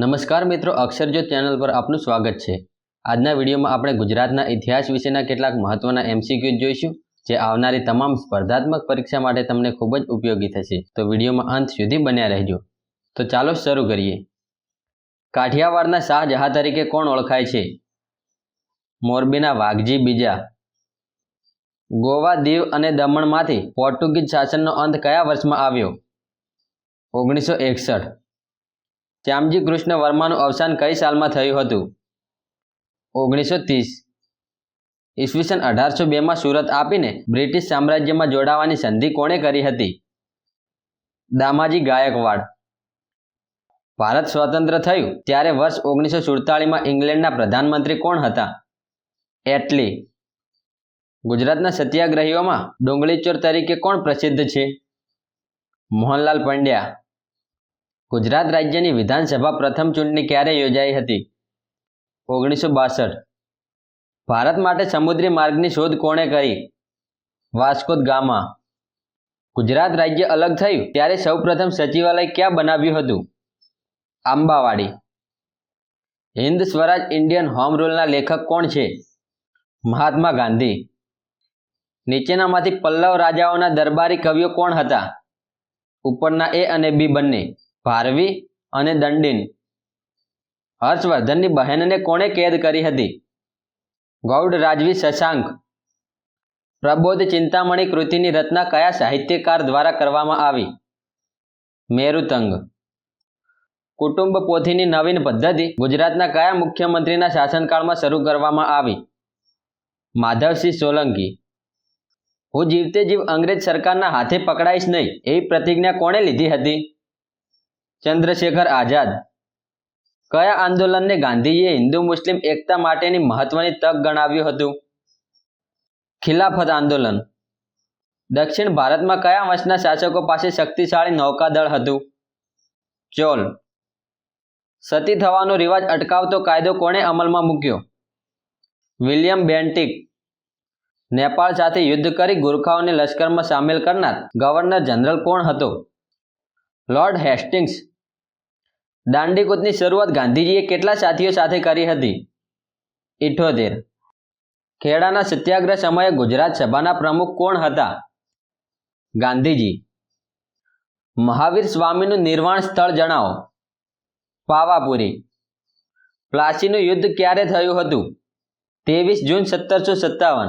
નમસ્કાર મિત્રો અક્ષરજ્યોત ચેનલ પર આપનું સ્વાગત છે. આજના વિડીયોમાં આપણે ગુજરાતના ઇતિહાસ વિશેના કેટલાક મહત્વના એમસીક્યુ જોઈશું, જે આવનારી તમામ સ્પર્ધાત્મક પરીક્ષા માટે તમને ખૂબ જ ઉપયોગી થશે. તો વિડીયોમાં અંત સુધી બન્યા રહેજો. તો ચાલો શરૂ કરીએ. કાઠિયાવાડના શાહજહાં તરીકે કોણ ઓળખાય છે? મોરબીના વાઘજી બીજા. ગોવા દીવ અને દમણમાંથી પોર્ટુગીઝ શાસનનો અંત કયા વર્ષમાં આવ્યો? ઓગણીસો એકસઠ. શ્યામજી કૃષ્ણ વર્માનું અવસાન કઈ સાલમાં થયું હતું? ઓગણીસો ત્રીસ. ઈસવીસન અઢારસો બેમાં સુરત આપીને બ્રિટિશ સામ્રાજ્યમાં જોડાવાની સંધિ કોણે કરી હતી? દામાજી ગાયકવાડ. ભારત સ્વતંત્ર થયું ત્યારે વર્ષ ઓગણીસો સુડતાળીમાં ઇંગ્લેન્ડના પ્રધાનમંત્રી કોણ હતા? એટલી. ગુજરાતના સત્યાગ્રહીઓમાં ડુંગળીચોર તરીકે કોણ પ્રસિદ્ધ છે? મોહનલાલ પંડ્યા. ગુજરાત રાજ્યની વિધાનસભા પ્રથમ ચૂંટણી ક્યારે યોજાઈ હતી? ઓગણીસો બાસઠ. ભારત માટે સમુદ્રી માર્ગની શોધ કોણે કરી? વાસ્કોદ ગામા. ગુજરાત રાજ્ય અલગ થયું, ત્યારે સૌપ્રથમ સચિવાલય ક્યાં બનાવ્યું હતું? આંબાવાડી. હિન્દ સ્વરાજ ઇન્ડિયન હોમ રૂલના લેખક કોણ છે? મહાત્મા ગાંધી. નીચેનામાંથી પલ્લવ રાજાઓના દરબારી કવિઓ કોણ હતા? ઉપરના એ અને બી બંને. ભારવી અને દંડિન. હર્ષવર્ધનની બહેનને કોણે કેદ કરી હતી? ગૌડ રાજવી શશાંક. પ્રબોધ ચિંતામણી કૃતિની રચના કયા સાહિત્યકાર દ્વારા કરવામાં આવી? મેરુતંગ. કુટુંબ પોથીની નવીન પદ્ધતિ ગુજરાતના કયા મુખ્યમંત્રીના શાસનકાળમાં શરૂ કરવામાં આવી? માધવસિંહ સોલંકી. હું જીવતે જીવ અંગ્રેજ સરકારના હાથે પકડાઈશ નહીં એવી પ્રતિજ્ઞા કોણે લીધી હતી? ચંદ્રશેખર આઝાદ. કયા આંદોલનને ગાંધીજીએ હિન્દુ મુસ્લિમ એકતા માટેની મહત્વની તક ગણાવ્યું હતું? ખિલાફત આંદોલન. દક્ષિણ ભારતમાં કયા વંશના શાસકો પાસે શક્તિશાળી નૌકાદળ હતું? ચોલ. સતી થવાનો રિવાજ અટકાવતો કાયદો કોણે અમલમાં મૂક્યો? William Bentinck. નેપાળ સાથે યુદ્ધ કરી ગુરખાઓને લશ્કરમાં સામેલ કરનાર ગવર્નર જનરલ કોણ હતો? Lord Hastings. દાંડીકૂચની શરૂઆત ગાંધીજીએ કેટલા સાથીઓ સાથે કરી હતી? ઇઠોતેર. ખેડાના સત્યાગ્રહ સમયે ગુજરાત સભાના પ્રમુખ કોણ હતા? ગાંધીજી. મહાવીર સ્વામીનું નિર્વાણ સ્થળ જણાવો. પાવાપુરી. પ્લાસીનું યુદ્ધ ક્યારે થયું હતું? ત્રેવીસ જૂન સત્તરસો સત્તાવન.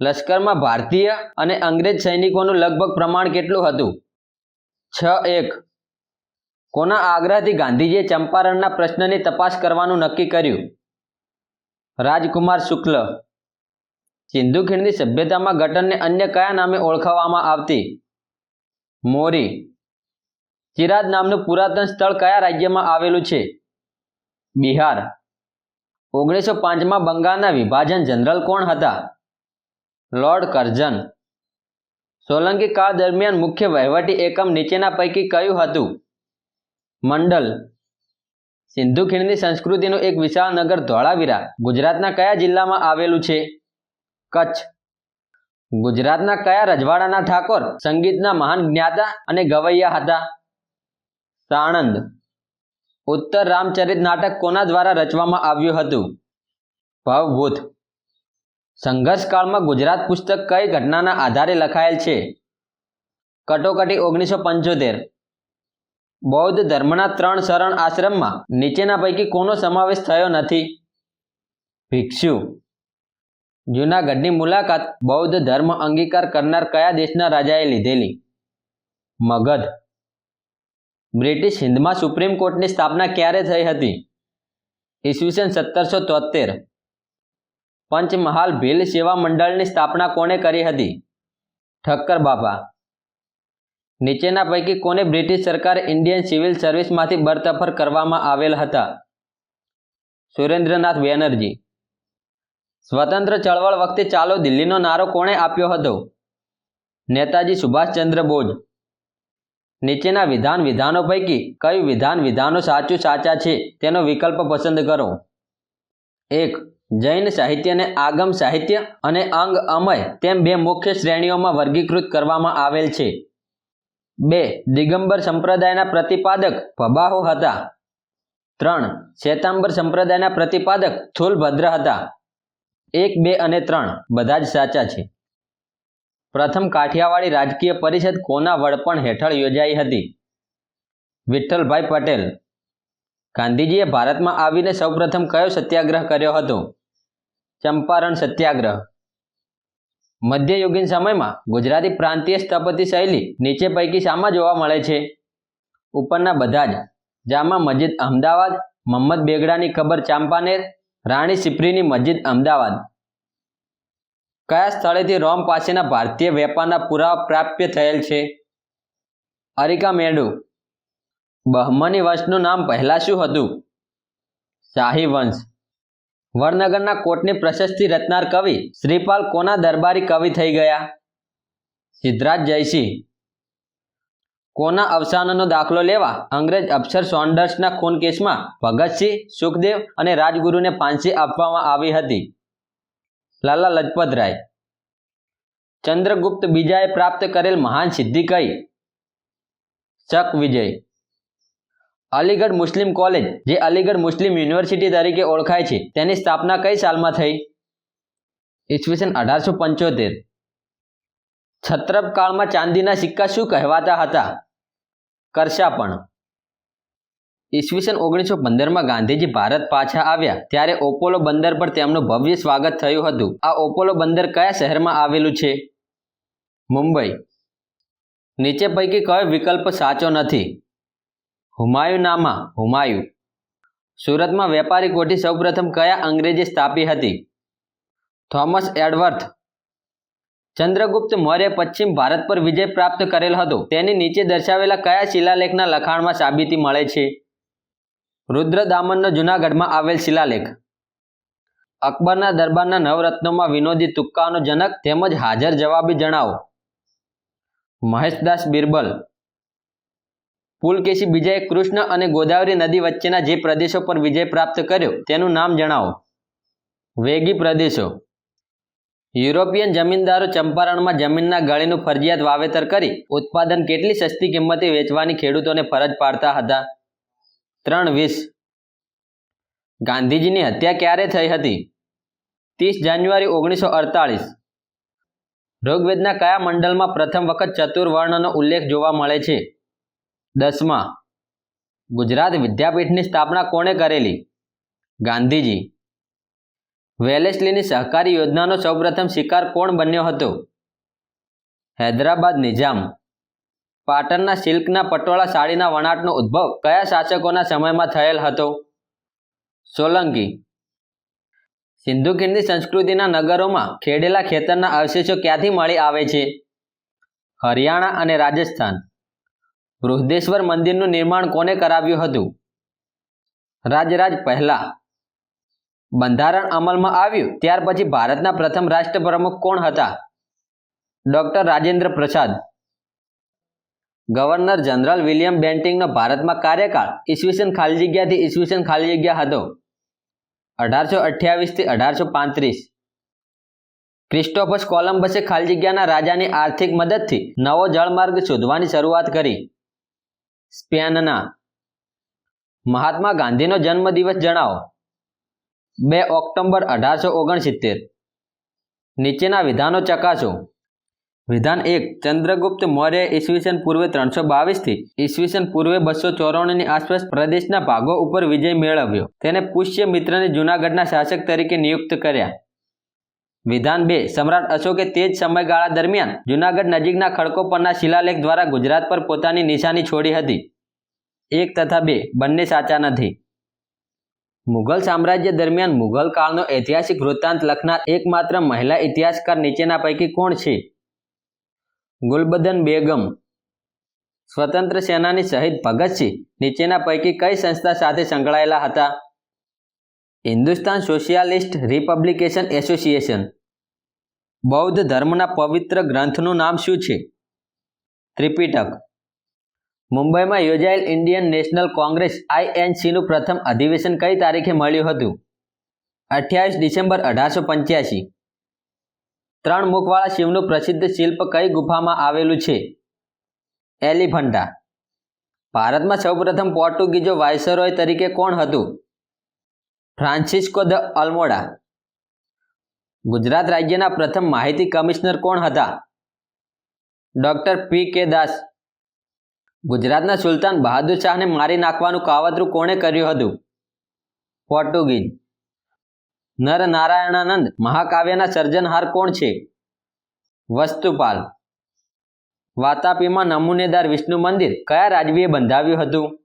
લશ્કરમાં ભારતીય અને અંગ્રેજ સૈનિકોનું લગભગ પ્રમાણ કેટલું હતું? છ એક. કોના આગ્રહથી ગાંધીજીએ ચંપારણના પ્રશ્નની તપાસ કરવાનું નક્કી કર્યું? રાજકુમાર શુક્લ. સિંધુ ખીણની સભ્યતામાં ગટનને અન્ય કયા નામે ઓળખાવવામાં આવતી? મોરી. ચિરાદ નામનું પુરાતન સ્થળ કયા રાજ્યમાં આવેલું છે? બિહાર. ઓગણીસો પાંચમાં બંગાળના વિભાજન જનરલ કોણ હતા? લોર્ડ કર્ઝન સોલંકી કાળ દરમિયાન મુખ્ય વહીવટી એકમ નીચેના પૈકી કયું હતું? મંડલ. સિંધુ ખીણની સંસ્કૃતિનું એક વિશાળ નગર ધોળાવીરા ગુજરાતના કયા જિલ્લામાં આવેલું છે? કચ્છ. ગુજરાતના કયા રજવાડાના ઠાકોર સંગીતના મહાન જ્ઞાતા અને ગવૈયા હતા? સાણંદ. ઉત્તર રામચરિત નાટક કોના દ્વારા રચવામાં આવ્યું હતું? ભવભૂત. સંઘર્ષકાળમાં ગુજરાત પુસ્તક કઈ ઘટનાના આધારે લખાયેલ છે? કટોકટી ઓગણીસો પંચોતેર. બૌદ્ધ ધર્મના ત્રણ શરણ આશ્રમમાં નીચેના પૈકી કોનો સમાવેશ થયો નથી? ભિક્ષુ. જૂનાગઢની મુલાકાત બૌદ્ધ ધર્મ અંગીકાર કરનાર કયા દેશના રાજાએ લીધેલી? મગધ. બ્રિટિશ હિન્દમાં સુપ્રીમ કોર્ટની સ્થાપના ક્યારે થઈ હતી? ઈસવીસન સત્તરસો તોતેર પંચમહાલ ભીલ સેવા મંડળની સ્થાપના કોણે કરી હતી? ઠક્કર બાપા. નીચેના પૈકી કોને બ્રિટિશ સરકાર ઇન્ડિયન સિવિલ સર્વિસમાંથી બરતફર કરવામાં આવેલ હતા? સુરેન્દ્રનાથ બેનર્જી. સ્વતંત્ર ચળવળ વખતે ચાલો દિલ્હીનો નારો કોણે આપ્યો હતો? નેતાજી સુભાષચંદ્ર બોઝ. નીચેના વિધાન વિધાનો પૈકી કયું વિધાન વિધાનો સાચું સાચા છે તેનો વિકલ્પ પસંદ કરો? એક, જૈન સાહિત્યને આગમ સાહિત્ય અને અંગ અમય તેમ બે મુખ્ય શ્રેણીઓમાં વર્ગીકૃત કરવામાં આવેલ છે. બે, દિગંબર સંપ્રદાયના પ્રતિપાદક ભબાહો હતા. ત્રણ, શ્વેતાંબર સંપ્રદાયના પ્રતિપાદક સ્થૂલભદ્ર હતા. એક, બે અને ત્રણ બધા જ સાચા છે. પ્રથમ કાઠિયાવાડી રાજકીય પરિષદ કોના વડપણ હેઠળ યોજાઈ હતી? વિઠ્ઠલભાઈ પટેલ. ગાંધીજીએ ભારતમાં આવીને સૌપ્રથમ કયો સત્યાગ્રહ કર્યો હતો? ચંપારણ સત્યાગ્રહ. મધ્યયુગીન સમયમાં ગુજરાતી પ્રાંતીય સ્થપતિ શૈલી નીચે પૈકી શામાં જોવા મળે છે. ઉપરના બધા જ, જામા મસ્જિદ અમદાવાદ મોહમ્મદ બેગડાની કબર ચાંપાનેર, રાણી સિપ્રીની મસ્જિદ અમદાવાદ. કયા સ્થળેથી રોમ પાસેના ભારતીય વેપારના પુરાવા પ્રાપ્ય થયેલ છે? અરિકા મેડુ બહમની વંશનું નામ પહેલાં શું હતું? શાહી વંશ. વડનગરના કોટની પ્રશસ્તિ રચનાર કવિ શ્રીપાલ કોના દરબારી કવિ થઈ ગયા? સિદ્ધરાજ જયસિંહ. કોના અવસાનનો દાખલો લેવા અંગ્રેજ અફસર સોન્ડર્સના ખૂન કેસમાં ભગતસિંહ, સુખદેવ અને રાજગુરુને ફાંસી આપવામાં આવી હતી. લાલા લજપત રાય. ચંદ્રગુપ્ત બીજાએ પ્રાપ્ત કરેલ મહાન સિદ્ધિ કઈ? શક વિજય. અલીગઢ મુસ્લિમ કોલેજ, જે અલીગઢ મુસ્લિમ યુનિવર્સિટી તરીકે ઓળખાય છે, તેની સ્થાપના કઈ સાલમાં થઈ? ઈસવીસન અઢારસો પંચોતેર. છત્રપ કાળમાં ચાંદીના સિક્કા શું કહેવાતા હતા? કરશાપણ. ઈસવીસન ઓગણીસો પંદરમાં ગાંધીજી ભારત પાછા આવ્યા, ત્યારે ઓપોલો બંદર પર તેમનું ભવ્ય સ્વાગત થયું હતું. આ ઓપોલો બંદર કયા શહેરમાં આવેલું છે? મુંબઈ. નીચે પૈકી કયો વિકલ્પ સાચો નથી? હુમાયુનામા હુમાયુ. સુરતમાં વેપારી કોઠી સૌપ્રથમ કયા અંગ્રેજે સ્થાપી હતી? થોમસ એડવર્થ. ચંદ્રગુપ્ત મૌર્ય પશ્ચિમ ભારત પર વિજય પ્રાપ્ત કરેલ હતો. તેની નીચે દર્શાવેલા કયા શિલાલેખના લખાણમાં સાબિતી મળે છે? રુદ્રદામનનો જૂનાગઢમાં આવેલ શિલાલેખ. અકબરના દરબારના નવરત્નોમાં વિનોદી તુક્કાનો જનક તેમજ હાજર જવાબી જણાવો. મહેશદાસ બિરબલ. પુલકેશી બીજાએ કૃષ્ણ અને ગોદાવરી નદી વચ્ચેના જે પ્રદેશો પર વિજય પ્રાપ્ત કર્યો તેનું નામ જણાવો. વેગી પ્રદેશો. યુરોપિયન જમીનદારો ચંપારણમાં જમીનના ગળીનું ફરજિયાત વાવેતર કરી ઉત્પાદન કેટલી સસ્તી કિંમતે વેચવાની ખેડૂતોને ફરજ પાડતા હતા? ત્રણ વીસ. ગાંધીજીની હત્યા ક્યારે થઈ હતી? ત્રીસ જાન્યુઆરી ઓગણીસો અડતાલીસ ઋગ્વેદના કયા મંડળમાં પ્રથમ વખત ચતુર્વર્ણનો ઉલ્લેખ જોવા મળે છે? દસમા, ગુજરાત વિદ્યાપીઠની સ્થાપના કોણે કરેલી? ગાંધીજી. વેલેસ્લીની સહકારી યોજનાનો સૌપ્રથમ શિકાર કોણ બન્યો હતો? હૈદરાબાદ નિઝામ. પાટણના સિલ્કના પટોળા સાડીના વણાટનો ઉદ્ભવ કયા શાસકોના સમયમાં થયેલ હતો? સોલંકી. સિંધુ ખીણની સંસ્કૃતિના નગરોમાં ખેડેલા ખેતરના અવશેષો ક્યાંથી મળી આવે છે? હરિયાણા અને રાજસ્થાન. બૃહદેશ્વર મંદિરનું નિર્માણ કોને કરાવ્યું હતું? રાજરાજ પહેલા બંધારણ અમલમાં આવ્યું, ત્યાર પછી ભારતના પ્રથમ રાષ્ટ્રપ્રમુખ કોણ હતા? Doctor Rajendra Prasad. Governor general William બેન્ટિંગનો ભારતમાં કાર્યકાળ ઈસવીસન ખાલી જગ્યાથી ઈસવીસન ખાલી જગ્યા હતો. અઢારસો અઠ્યાવીસથી અઢારસો પાંત્રીસ. ક્રિસ્ટોફસ કોલમ્બસે ખાલી જગ્યાના રાજાની આર્થિક મદદથી નવો જળમાર્ગ શોધવાની શરૂઆત કરી. સ્પેનના મહાત્મા ગાંધીનો જન્મદિવસ જણાવો. બે ઓક્ટોબર અઢારસો ઓગણસિત્તેર. નીચેના વિધાનો ચકાસો. વિધાન એક, ચંદ્રગુપ્ત મૌર્ય ઈસવીસન પૂર્વે ત્રણસો બાવીસથી ઈસવીસન પૂર્વે બસો ચોરાણુંની આસપાસ પ્રદેશના ભાગો ઉપર વિજય મેળવ્યો. તેને પુષ્ય મિત્રને જૂનાગઢના શાસક તરીકે નિયુક્ત કર્યા. વિધાન બે, સમ્રાટ અશોકે તે જ સમયગાળા દરમિયાન જૂનાગઢ નજીકના ખડકો પરના શિલાલેખ દ્વારા ગુજરાત પર પોતાની નિશાની છોડી હતી. એક તથા બે, બંને સાચા નથી. મુઘલ સામ્રાજ્ય દરમિયાન મુઘલ કાળનો ઐતિહાસિક વૃત્તાંત લખનાર એકમાત્ર મહિલા ઇતિહાસકાર નીચેના પૈકી કોણ છે? ગુલબદન બેગમ, સ્વતંત્ર સેનાની શહીદ ભગતસિંહ નીચેના પૈકી કઈ સંસ્થા સાથે સંકળાયેલા હતા? Hindustan socialist republication association. બૌદ્ધ ધર્મના પવિત્ર ગ્રંથનું નામ શું છે? ત્રિપિટક. મુંબઈમાં યોજાયેલ ઇન્ડિયન નેશનલ કોંગ્રેસ આઈએનસીનું પ્રથમ અધિવેશન કઈ તારીખે મળ્યું હતું? અઠ્યાવીસ ડિસેમ્બર અઢારસો પંચ્યાસી. ત્રણ મુખવાળા શિવનું પ્રસિદ્ધ શિલ્પ કઈ ગુફામાં આવેલું છે? એલિફન્ટા. ભારતમાં સૌપ્રથમ પોર્ટુગીઝો વાયસરોય તરીકે કોણ હતું? Francisco the Almora. ગુજરાત રાજ્યના પ્રથમ માહિતી કમિશનર કોણ હતા? ડોક્ટર પી કે દાસ. ગુજરાતના સુલતાન બહાદુર શાહને મારી નાખવાનું કાવતરું કોણે કર્યું હતું? પોર્ટુગીઝ. નર નારાયણાનંદ મહાકાવ્યના સર્જનહાર કોણ છે? વસ્તુપાલ. વાતાપીમાં નમૂનેદાર વિષ્ણુ મંદિર કયા રાજવીએ બંધાવ્યું હતું?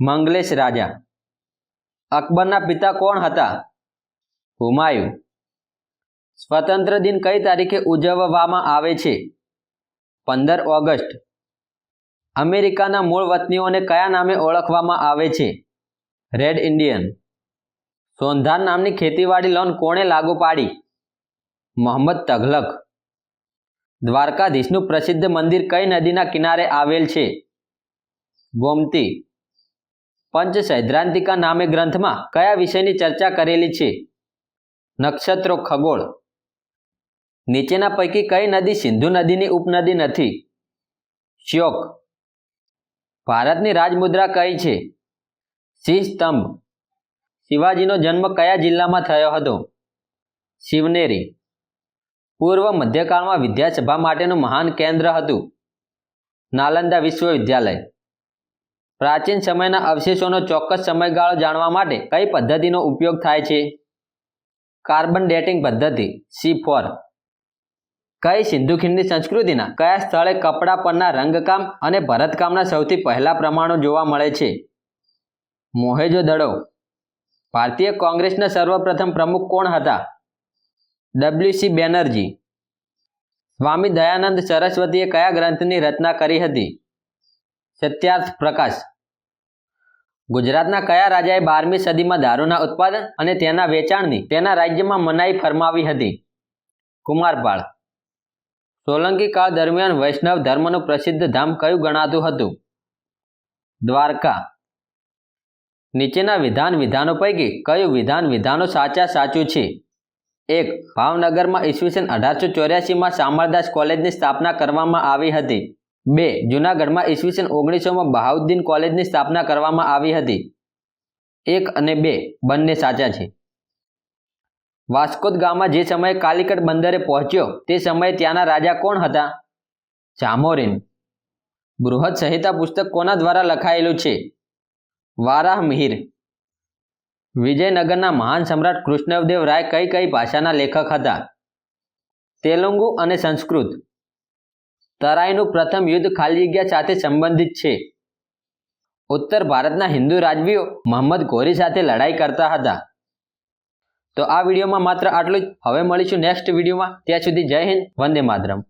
મંગલેશ રાજા. અકબરના પિતા કોણ હતા? હુમાયુ. સ્વતંત્ર દિન કઈ તારીખે ઉજવવામાં આવે છે? પંદર ઓગસ્ટ. અમેરિકાના મૂળ વતનીઓને કયા નામે ઓળખવામાં આવે છે? Red Indian. સોંધાન નામની ખેતીવાડી લોન કોણે લાગુ પાડી? મોહમ્મદ તઘલક દ્વારકાધીશનું પ્રસિદ્ધ મંદિર કઈ નદીના કિનારે આવેલ છે? ગોમતી. પંચ સૈદ્ધાંતિકા નામે ગ્રંથમાં કયા વિષયની ચર્ચા કરેલી છે? નક્ષત્રો ખગોળ. નીચેના પૈકી કઈ નદી સિંધુ નદીની ઉપનદી નથી? શ્યોક. ભારતની રાજમુદ્રા કઈ છે? સિંહ સ્તંભ શિવાજીનો જન્મ કયા જિલ્લામાં થયો હતો? શિવનેરી. પૂર્વ મધ્યકાળમાં વિદ્યાસભા માટેનું મહાન કેન્દ્ર હતું. નાલંદા વિશ્વવિદ્યાલય. પ્રાચીન સમયના અવશેષોનો ચોક્કસ સમયગાળો જાણવા માટે કઈ પદ્ધતિનો ઉપયોગ થાય છે? કાર્બન ડેટિંગ પદ્ધતિ, સી ફોર. કઈ સિંધુ ખીણની સંસ્કૃતિના કયા સ્થળે કપડાં પરના રંગકામ અને ભરતકામના સૌથી પહેલા પ્રમાણો જોવા મળે છે? મોહેજો દડો. ભારતીય કોંગ્રેસના સર્વપ્રથમ પ્રમુખ કોણ હતા? W C Banerjee. સ્વામી દયાનંદ સરસ્વતીએ કયા ગ્રંથની રચના કરી હતી? સત્યાર્થ પ્રકાશ. ગુજરાતના કયા રાજાએ બારમી સદીમાં દારૂના ઉત્પાદન અને તેના વેચાણની તેના રાજ્યમાં મનાઈ ફરમાવી હતી? કુમારપાળ. સોલંકી કાળ દરમિયાન વૈષ્ણવ ધર્મનું પ્રસિદ્ધ ધામ કયું ગણાતું હતું? દ્વારકા. નીચેના વિધાન વિધાનો પૈકી કયું વિધાન વિધાનો સાચા સાચું છે? એક, ભાવનગરમાં ઈસવીસન અઢારસો ચોર્યાસીમાં શામળદાસ કોલેજની સ્થાપના કરવામાં આવી હતી. બે, જૂનાગઢમાં ઈસવીસન ઓગણીસોમાં બહાઉદ્દીન કોલેજની સ્થાપના કરવામાં આવી હતી. એક અને બે બંને સાચા છે. વાસ્કોદ ગામમાં જે સમયે કાલિકટ બંદરે પહોંચ્યો, તે સમયે ત્યાંના રાજા કોણ હતા? જામોરીન બૃહદ સંહિતા પુસ્તક કોના દ્વારા લખાયેલું છે? વારાહ મિહિર. વિજયનગરના મહાન સમ્રાટ કૃષ્ણદેવ રાય કઈ કઈ ભાષાના લેખક હતા? તેલુગુ અને સંસ્કૃત. તરાઈનું પ્રથમ યુદ્ધ ખાલી જગ્યા સાથે સંબંધિત છે. ઉત્તર ભારતના હિન્દુ રાજવીઓ મોહમ્મદ ઘોરી સાથે લડાઈ કરતા હતા. તો આ વિડીયોમાં માત્ર આટલું જ. હવે મળીશું નેક્સ્ટ વિડીયોમાં. ત્યાં સુધી જય હિન્દ, વંદે માતરમ.